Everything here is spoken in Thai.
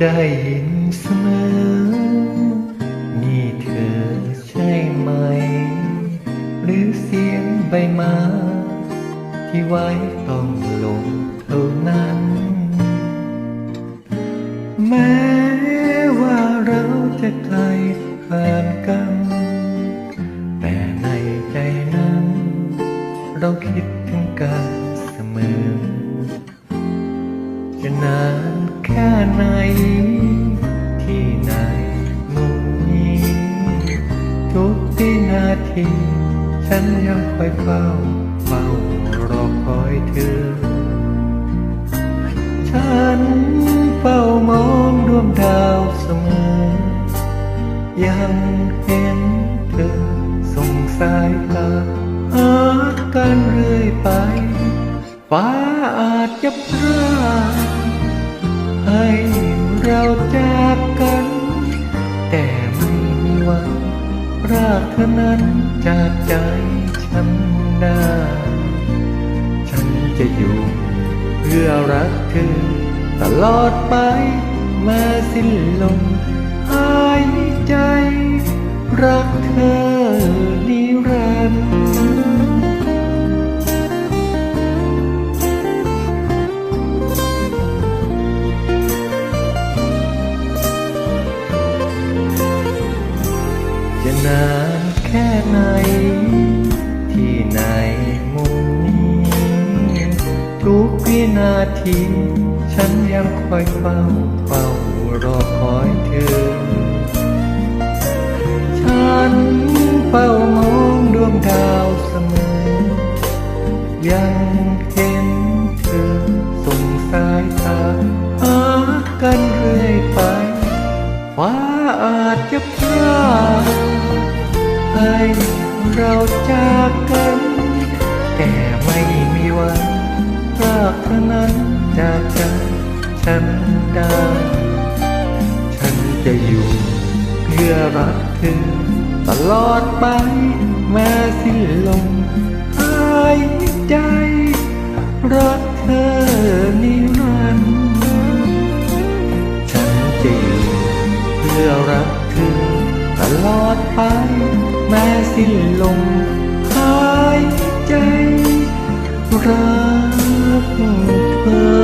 ได้ยินเสมอ นี่เธอใช่ไหม หรือเสียงใบไม้ที่ไว้ต้องลงเท่านั้น แม้ว่าเราจะไกลผ่านกัน แต่ในใจนั้น เราคิดถึงกันเสมอจะนาน แค่ไหน ที่ไหนมุมนี้ ทุกวินาที ฉันยังคอยเฝ้าเฝ้ารอคอยเธอ ฉันเฝ้ามองดวงดาวเสมอ ยังเห็นเธอส่งสายตาหากันเรื่อยไป ฟ้าอาจจะ เราจากกัน แต่ไม่มีวันรากเธอนั้นจากใจฉันได้ ฉันจะอยู่เพื่อรักเธอตลอดไปมาสิ้นลมหายใจ รัก นาที ฉันยังคอยเฝ้าเฝ้ารอคอยเธอ ฉันเฝ้ามองดวงดาวเสมอ ยังเห็นเธอส่งสายตาหากันเรื่อยไปฟ้าอาจจะพรากให้เราจากกัน แต่ไม่มีวัน รากเธอนั้นจากใจฉันได้ ฉันจะอยู่เพื่อรักเธอตลอดไปแม้สิ้นลมหายใจ รักเธอนิรันดร์ฉันจะอยู่เพื่อรักเธอตลอดไปแม้สิ้นลมหายใจรัก เธอ